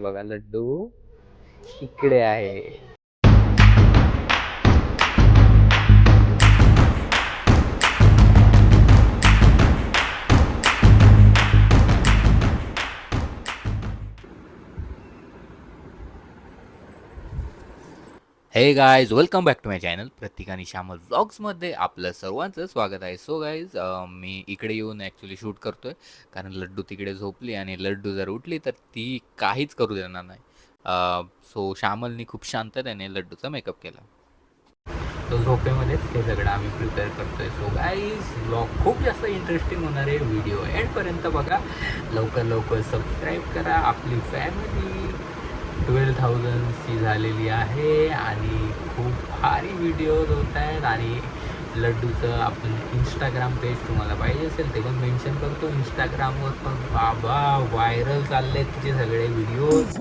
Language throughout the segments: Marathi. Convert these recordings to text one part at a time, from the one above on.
बघा लड्डू इकडे आहे. हे guys welcome back to my channel प्रत्येकाने आणि श्यामल व्लॉग्समध्ये आपलं सर्वांचं स्वागत आहे. सो गाईज मी इकडे येऊन ॲक्च्युली शूट करतो आहे कारण लड्डू तिकडे झोपली आणि लड्डू जर उठली तर ती काहीच करू देणार नाही. सो श्यामलनी खूप शांततेने लड्डूचा मेकअप केला. तो झोपेमध्येच हे सगळं आम्ही प्रिपेअर करतोय. सो गाईज व्लॉग खूप जास्त इंटरेस्टिंग होणार आहे. व्हिडिओ एंडपर्यंत बघा. लवकर लवकर सबस्क्राईब करा. आपली फॅमिली ट्वेल्व थाउजंडची झालेली आहे आणि खूप भारी व्हिडिओज होत आहेत आणि लड्डूचं आपण इंस्टाग्राम पेज तुम्हाला पाहिजे असेल ते पण मेन्शन करतो. इंस्टाग्रामवर पण बाबा व्हायरल चालले तिचे सगळे व्हिडिओज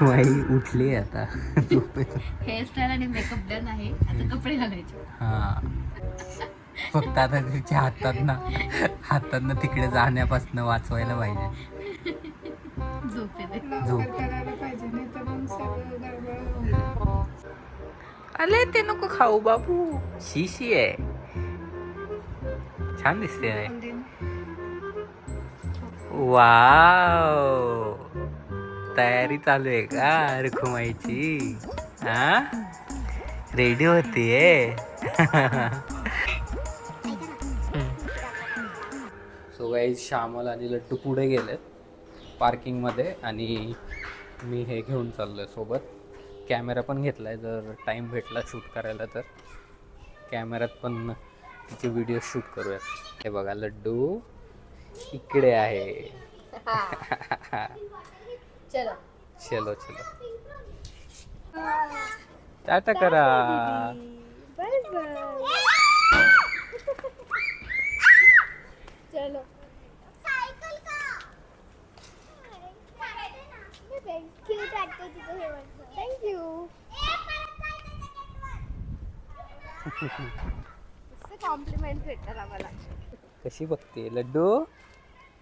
रुक्माई उठली आता. हेअरस्टाईल आणि मेकअप डन आहे. आता कपडे घालायचे. हा. फक्त आता तिच्या हातात ना हातात ना तिकडे जाण्यापासून वाचवायला पाहिजे. झोप ते नको खाऊ बाबू. शिशी आहे. छान दिसते आहे. वाव. तयारी चालू आहे का रुखुमाईची? हा रेडी होतीये? सो गाई श्यामल आणि लड्डू पुढे गेलेत पार्किंगमध्ये आणि मी हे घेऊन चाललोय सोबत. कॅमेरा पण घेतलाय जर टाइम भेटला शूट करायला तर. कॅमेऱ्यात पण तिचे व्हिडिओ शूट करूयात. हे बघा लड्डू इकडे आहे. चलो। चलो चलो। टाटा करा। बाय बाय चलो। थँक्यू कॉम्प्लिमेंट भेटणार आम्हाला. कशी बघते? लड्डू?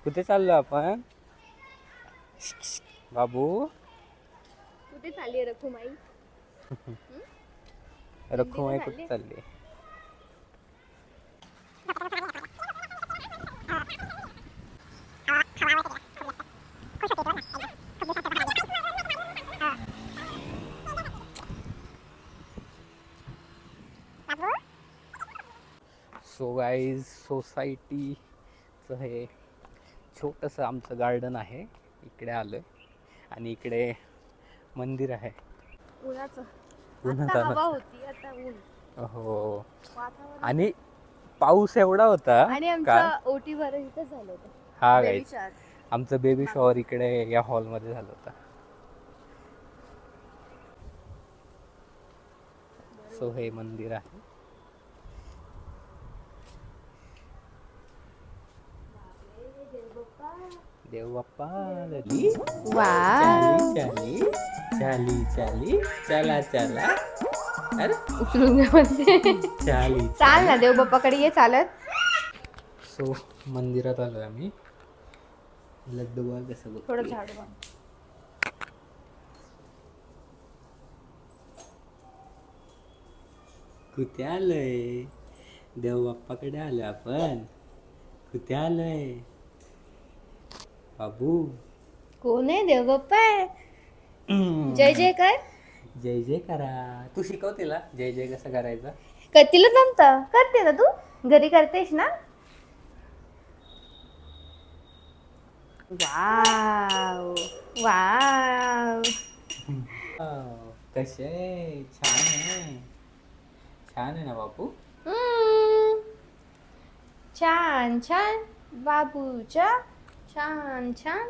कुठे चाललो आपण? बाबू? कुठे चालली रखुमाई? रखुमाई कुठे चालली? सो गाईज सोसायटीचं हे छोटंसं आमचं गार्डन आहे. इकडे आलं आणि इकडे मंदिर आहे. हो. आणि पाऊस एवढा होता हा shower. आमचं बेबी शॉवर इकडे या हॉलमध्ये झालं होतं. सो हे मंदिर आहे. देव चाली चाली चाली चाली चला अरे. उचलून घ्या म्हणते चाली चाल ना देव बाप्पाकडे ये चालत. सो मंदिरात आलोय आम्ही. लड्डू बघ कसं बघ थोडं झाड बघ. कुठे आलोय? देव बाप्पाकडे आलोय आपण. कुठे आलोय? बाबू। कोण आहे देव बाप्पा? आहे जय जय कर जय जय करा तू शिकव तिला जय जय कसं करायचं? कतीला जमत करते ना तू? घरी करतेस ना? Wow wow. वाव, कसे आहे? छान आहे. छान आहे ना बापू? छान छान. बाबूच्या छान छान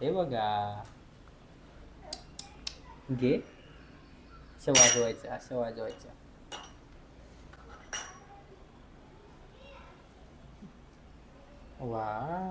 हे बघा घे असं वाजवायचं असं वाजवायचं वा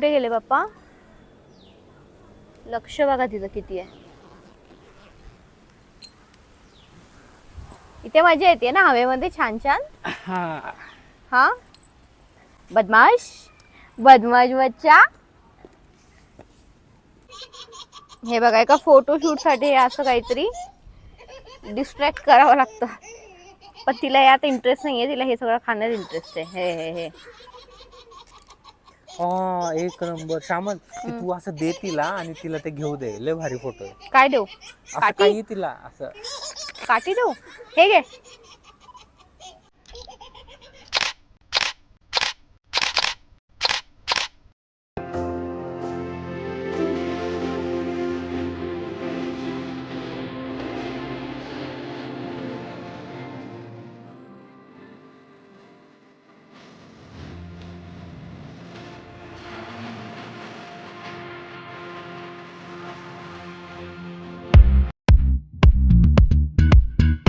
कुठे गेले बाप्पा? लक्ष बघा तिथं किती आहे. इथे मजा येते ना हवेमध्ये छान छान? हा. हा? बदमाश? बदमाश बच्चा? हे बघा एका फोटोशूटसाठी असं काहीतरी डिस्ट्रॅक्ट करावं लागतं. पण तिला यात इंटरेस्ट नाहीये तिला हे सगळं खाण्यात इंटरेस्ट आहे. हे हे हे. हा एक नंबर. श्यामल तू असं दे तिला आणि तिला ते घेऊ दे. लय भारी फोटो काय देऊ? असं काठी? काही तिला असं. काठी देऊ? हे घे.